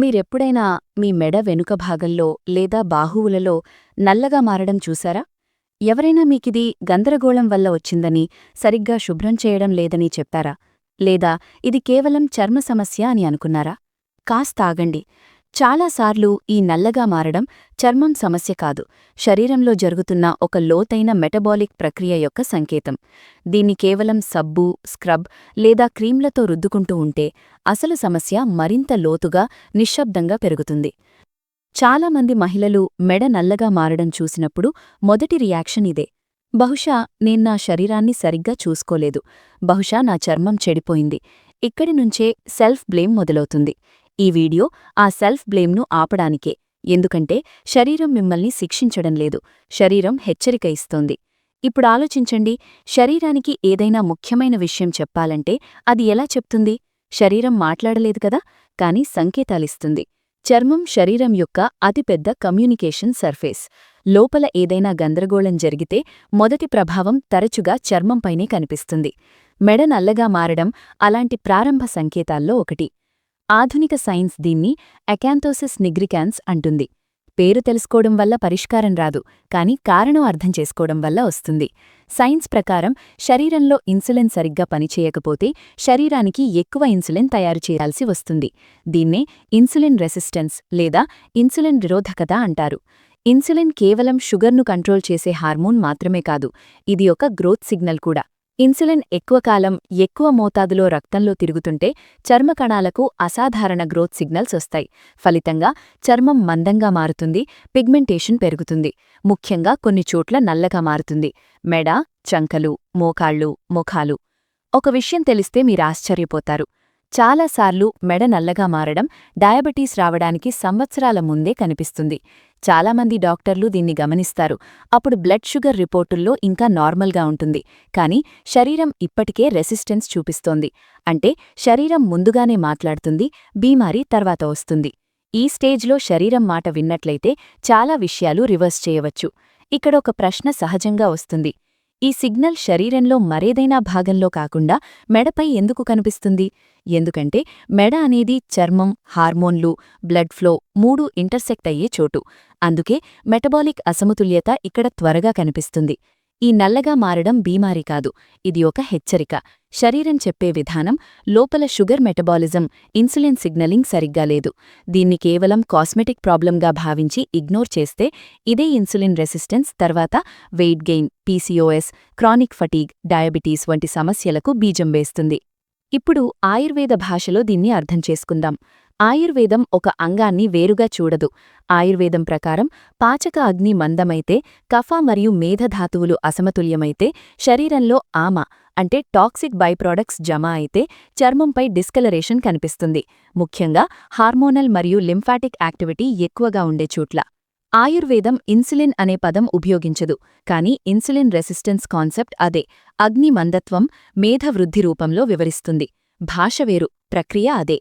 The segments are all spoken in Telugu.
మీరెప్పుడైనా మీ మెడ వెనుక భాగంలో లేదా బాహువులలో నల్లగా మారడం చూసారా? ఎవరైనా మీకిది గందరగోళం వల్ల వచ్చిందని సరిగ్గా శుభ్రం చేయడం లేదని చెప్పారా? లేదా ఇది కేవలం చర్మ సమస్య అని అనుకున్నారా? కాస్తాగండి చాలాసార్లు ఈ నల్లగా మారడం చర్మం సమస్య కాదు. శరీరంలో జరుగుతున్న ఒక లోతైన మెటబాలిక్ ప్రక్రియ యొక్క సంకేతం. దీన్ని కేవలం సబ్బు స్క్రబ్ లేదా క్రీంలతో రుద్దుకుంటూ ఉంటే అసలు సమస్య మరింత లోతుగా నిశ్శబ్దంగా పెరుగుతుంది. చాలామంది మహిళలు మెడ నల్లగా మారడం చూసినప్పుడు మొదటి రియాక్షన్ ఇదే. బహుశా నేను నా శరీరాన్ని సరిగ్గా చూసుకోలేదు. బహుశా నా చర్మం చెడిపోయింది. ఇక్కడి నుంచే సెల్ఫ్ బ్లేమ్ మొదలవుతుంది. ఈ వీడియో ఆ సెల్ఫ్ బ్లేమ్ను ఆపడానికే. ఎందుకంటే శరీరం మిమ్మల్ని శిక్షించడం లేదు శరీరం హెచ్చరిక ఇస్తోంది. ఇప్పుడు ఆలోచించండి శరీరానికి ఏదైనా ముఖ్యమైన విషయం చెప్పాలంటే అది ఎలా చెప్తుంది? శరీరం మాట్లాడలేదు కదా కాని సంకేతాలిస్తుంది. చర్మం శరీరం యొక్క అతిపెద్ద కమ్యూనికేషన్ సర్ఫేస్. లోపల ఏదైనా గందరగోళం జరిగితే మొదటి ప్రభావం తరచుగా చర్మంపైనే కనిపిస్తుంది. మెడ నల్లగా మారడం అలాంటి ప్రారంభ సంకేతాల్లో ఒకటి. ఆధునిక సైన్స్ దీన్ని అకాంథోసిస్ నిగ్రికాన్స్ అంటుంది. పేరు తెలుసుకోవడం వల్ల పరిష్కారం రాదు కాని కారణం అర్థం చేసుకోవడం వల్ల వస్తుంది. సైన్స్ ప్రకారం శరీరంలో ఇన్సులిన్ సరిగ్గా పనిచేయకపోతే శరీరానికి ఎక్కువ ఇన్సులిన్ తయారు చేయాల్సి వస్తుంది. దీన్నే ఇన్సులిన్ రెసిస్టెన్స్ లేదా ఇన్సులిన్ నిరోధకత అంటారు. ఇన్సులిన్ కేవలం షుగర్ను కంట్రోల్ చేసే హార్మోన్ మాత్రమే కాదు ఇది ఒక గ్రోత్ సిగ్నల్ కూడా. ఇన్సులిన్ ఎక్కువ కాలం ఎక్కువ మోతాదులో రక్తంలో తిరుగుతుంటే చర్మ కణాలకు అసాధారణ గ్రోత్ సిగ్నల్స్ వస్తాయి. ఫలితంగా చర్మం మందంగా మారుతుంది పిగ్మెంటేషన్ పెరుగుతుంది. ముఖ్యంగా కొన్ని చోట్ల నల్లగా మారుతుంది. మెడ చంకలు మోకాళ్ళు ముఖాలు. ఒక విషయం తెలిస్తే మీరాశ్చర్యపోతారు చాలాసార్లు మెడ నల్లగా మారడం డయాబెటీస్ రావడానికి సంవత్సరాల ముందే కనిపిస్తుంది. చాలామంది డాక్టర్లు దీన్ని గమనిస్తారు. అప్పుడు బ్లడ్ షుగర్ రిపోర్టుల్లో ఇంకా నార్మల్గా ఉంటుంది. కానీ శరీరం ఇప్పటికే రెసిస్టెన్స్ చూపిస్తోంది. అంటే శరీరం ముందుగానే మాట్లాడుతుంది బీమారీ తర్వాత వస్తుంది. ఈ స్టేజ్లో శరీరం మాట విన్నట్లయితే చాలా విషయాలు రివర్స్ చేయవచ్చు. ఇక్కడ ఒక ప్రశ్న సహజంగా వస్తుంది. ఈ సిగ్నల్ శరీరంలో మరేదైనా భాగంలో కాకుండా మెడపై ఎందుకు కనిపిస్తుంది? ఎందుకంటే మెడ అనేది చర్మం హార్మోన్లు బ్లడ్ ఫ్లో మూడు ఇంటర్సెక్ట్ అయ్యే చోటు. అందుకే మెటబాలిక్ అసమతుల్యత ఇక్కడ త్వరగా కనిపిస్తుంది. ఈ నల్లగా మారడం బీమారి కాదు. ఇది ఒక హెచ్చరిక. శరీరం చెప్పే విధానం లోపల షుగర్ మెటబాలిజం ఇన్సులిన్ సిగ్నలింగ్ సరిగ్గా లేదు. దీన్ని కేవలం కాస్మెటిక్ ప్రాబ్లంగా భావించి ఇగ్నోర్ చేస్తే ఇదే ఇన్సులిన్ రెసిస్టెన్స్ తర్వాత weight gain PCOS chronic fatigue diabetes వంటి సమస్యలకు బీజం వేస్తుంది. ఇప్పుడు ఆయుర్వేద భాషలో దీన్ని అర్థం చేసుకుందాం. ఆయుర్వేదం ఒక అంగాన్ని వేరుగా చూడదు. ఆయుర్వేదం ప్రకారం పాచక అగ్ని మందమైతే కఫ మరియు మేధధాతువులు అసమతుల్యమైతే శరీరంలో ఆమ అంటే టాక్సిక్ బైప్రాడక్ట్స్ జమ అయితే చర్మంపై డిస్కలరేషన్ కనిపిస్తుంది. ముఖ్యంగా హార్మోనల్ మరియు లింఫాటిక్ యాక్టివిటీ ఎక్కువగా ఉండే చోట్ల. ఆయుర్వేదం ఇన్సులిన్ అనే పదం ఉపయోగించదు కాని ఇన్సులిన్ రెసిస్టెన్స్ కాన్సెప్ట్ అదే. అగ్ని మందత్వం మేధవృద్ధి రూపంలో వివరిస్తుంది. భాష వేరు ప్రక్రియ అదే.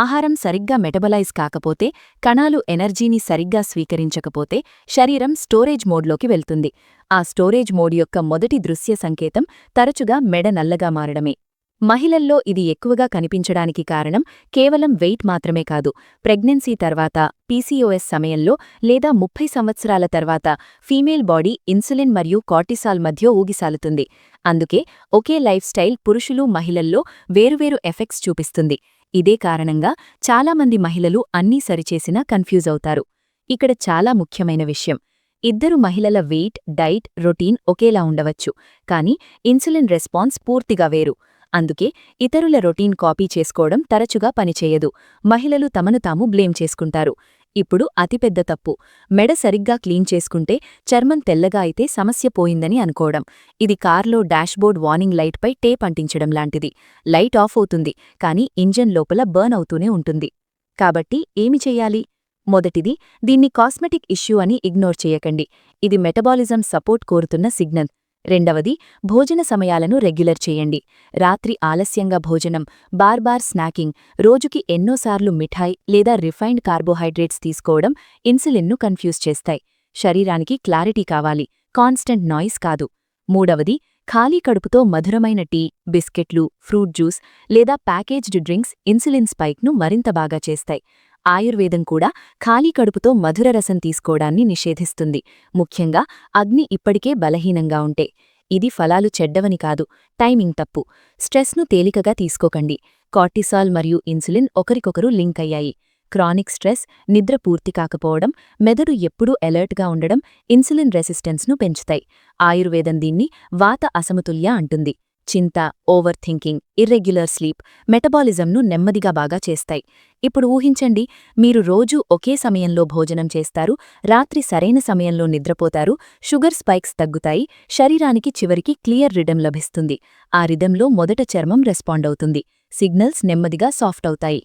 ఆహారం సరిగ్గా మెటబలైజ్ కాకపోతే కణాలు ఎనర్జీని సరిగ్గా స్వీకరించకపోతే శరీరం స్టోరేజ్ మోడ్లోకి వెళ్తుంది. ఆ స్టోరేజ్ మోడ్ యొక్క మొదటి దృశ్య సంకేతం తరచుగా మెడ నల్లగా మారడమే. మహిళల్లో ఇది ఎక్కువగా కనిపించడానికి కారణం కేవలం వెయిట్ మాత్రమే కాదు. ప్రెగ్నెన్సీ తర్వాత పీసీఓఎస్ సమయంలో లేదా ముప్పై సంవత్సరాల తర్వాత ఫీమేల్ బాడీ ఇన్సులిన్ మరియు కార్టిసాల్ మధ్య ఊగిసాలుతుంది. అందుకే ఒకే లైఫ్ స్టైల్ పురుషులు మహిళల్లో వేరువేరు ఎఫెక్ట్స్ చూపిస్తుంది. ఇదే కారణంగా చాలామంది మహిళలు అన్నీ సరిచేసినా కన్ఫ్యూజ్ అవుతారు. ఇక్కడ చాలా ముఖ్యమైన విషయం. ఇద్దరు మహిళల వెయిట్ డైట్ రొటీన్ ఒకేలా ఉండవచ్చు కానీ ఇన్సులిన్ రెస్పాన్స్ పూర్తిగా వేరు. అందుకే ఇతరుల రొటీన్ కాపీ చేసుకోవడం తరచుగా పనిచేయదు. మహిళలు తమను తాము బ్లేమ్ చేసుకుంటారు. ఇప్పుడు అతిపెద్ద తప్పు. మెడ సరిగ్గా క్లీన్ చేసుకుంటే చర్మం తెల్లగా అయితే సమస్య పోయిందని అనుకోవడం. ఇది కార్లో డాష్బోర్డ్ వార్నింగ్ లైట్పై టేప్ అంటించడం లాంటిది. లైట్ ఆఫ్ అవుతుంది కానీ ఇంజన్ లోపల బర్న్ అవుతూనే ఉంటుంది. కాబట్టి ఏమి చెయ్యాలి మొదటిది దీన్ని కాస్మెటిక్ ఇష్యూ అని ఇగ్నోర్ చేయకండి. ఇది మెటబాలిజం సపోర్ట్ కోరుతున్న సిగ్నల్. రెండవది భోజన సమయాలను రెగ్యులర్ చేయండి. రాత్రి ఆలస్యంగా భోజనం బార్బార్ స్నాకింగ్ రోజుకి ఎన్నోసార్లు మిఠాయి లేదా రిఫైన్డ్ కార్బోహైడ్రేట్స్ తీసుకోవడం ఇన్సులిన్ను కన్ఫ్యూజ్ చేస్తాయి. శరీరానికి క్లారిటీ కావాలి కాన్స్టెంట్ నాయిస్ కాదు. మూడవది ఖాళీ కడుపుతో మధురమైన టీ బిస్కెట్లు ఫ్రూట్ జ్యూస్ లేదా ప్యాకేజ్డ్ డ్రింక్స్ ఇన్సులిన్ స్పైక్ను మరింత బాగా చేస్తాయి. ఆయుర్వేదం కూడా ఖాళీ కడుపుతో మధుర రసం తీసుకోవడాన్ని నిషేధిస్తుంది. ముఖ్యంగా అగ్ని ఇప్పటికే బలహీనంగా ఉంటే. ఇది ఫలాలు చెడ్డవని కాదు. టైమింగ్ తప్పు. స్ట్రెస్ను తేలికగా తీసుకోకండి. కార్టిసాల్ మరియు ఇన్సులిన్ ఒకరికొకరు లింక్ అయ్యాయి. క్రానిక్ స్ట్రెస్ నిద్ర పూర్తి కాకపోవడం మెదడు ఎప్పుడూ అలర్ట్గా ఉండడం ఇన్సులిన్ రెసిస్టెన్స్ను పెంచుతాయి. ఆయుర్వేదం దీన్ని వాత అసమతుల్య అంటుంది. చింత ఓవర్ థింకింగ్ ఇర్రెగ్యులర్ స్లీప్ మెటబాలిజంను నెమ్మదిగా బాగా చేస్తాయి. ఇప్పుడు ఊహించండి మీరు రోజూ ఒకే సమయంలో భోజనం చేస్తారు రాత్రి సరైన సమయంలో నిద్రపోతారు షుగర్ స్పైక్స్ తగ్గుతాయి శరీరానికి చివరికి క్లియర్ రిడమ్ లభిస్తుంది. ఆ రిడమ్లో మొదట చర్మం రెస్పాండ్ అవుతుంది. సిగ్నల్స్ నెమ్మదిగా సాఫ్ట్ అవుతాయి.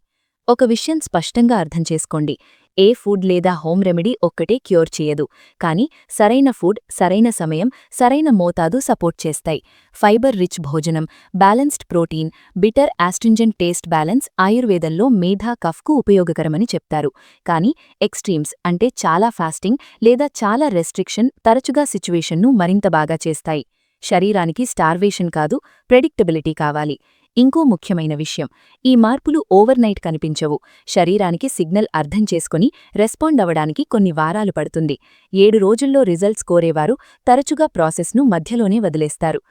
ఒక విషయం స్పష్టంగా అర్థం చేసుకోండి. ఏ ఫుడ్ లేదా హోమ్ రెమెడీ ఒక్కటే క్యూర్ చేయదు. కానీ సరైన ఫుడ్ సరైన సమయం సరైన మోతాదు సపోర్ట్ చేస్తాయి. ఫైబర్ రిచ్ భోజనం balanced protein bitter astringent taste balance ఆయుర్వేదంలో మేధా కఫ్కు ఉపయోగకరమని చెప్తారు. కానీ ఎక్స్ట్రీమ్స్ అంటే చాలా ఫాస్టింగ్ లేదా చాలా రెస్ట్రిక్షన్ తరచుగా సిచ్యువేషన్ను మరింత బాగా చేస్తాయి. శరీరానికి స్టార్వేషన్ కాదు ప్రెడిక్టబిలిటీ కావాలి. ఇంకో ముఖ్యమైన విషయం. ఈ మార్పులు ఓవర్ నైట్ కనిపించవు. శరీరానికి సిగ్నల్ అర్థం చేసుకుని రెస్పాండ్ అవ్వడానికి కొన్ని వారాలు పడుతుంది. ఏడు రోజుల్లో రిజల్ట్స్ కోరేవారు తరచుగా ప్రాసెస్ను మధ్యలోనే వదిలేస్తారు.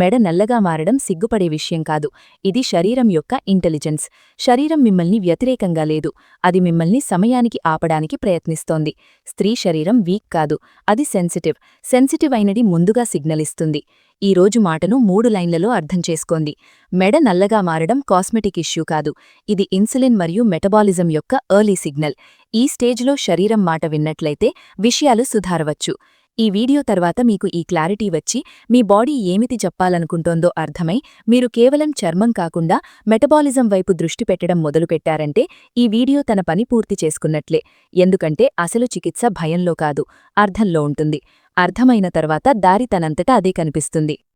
మెడ నల్లగా మారడం సిగ్గుపడే విషయం కాదు. ఇది శరీరం యొక్క ఇంటెలిజెన్స్. శరీరం మిమ్మల్ని వ్యతిరేకంగా లేదు. అది మిమ్మల్ని సమయానికి ఆపడానికి ప్రయత్నిస్తోంది. స్త్రీ శరీరం వీక్ కాదు. అది సెన్సిటివ్. సెన్సిటివ్ అయినది ముందుగా సిగ్నల్ ఇస్తుంది. ఈ రోజు మాటను మూడు లైన్లలో అర్థం చేసుకోండి. మెడ నల్లగా మారడం కాస్మెటిక్ ఇష్యూ కాదు. ఇది ఇన్సులిన్ మరియు మెటబాలిజం యొక్క ఎర్లీ సిగ్నల్. ఈ స్టేజ్లో శరీరం మాట విన్నట్లయితే విషయాలు సుధారవచ్చు. ఈ వీడియో తర్వాత మీకు ఈ క్లారిటీ వచ్చి మీ బాడీ ఏమిటి చెప్పాలనుకుంటోందో అర్థమై మీరు కేవలం చర్మం కాకుండా మెటబాలిజం వైపు దృష్టి పెట్టడం మొదలుపెట్టారంటే ఈ వీడియో తన పని పూర్తి చేసుకున్నట్లే. ఎందుకంటే అసలు చికిత్స భయంలో కాదు అర్థంలో ఉంటుంది. అర్థమైన తర్వాత దారి తనంతటా అదే కనిపిస్తుంది.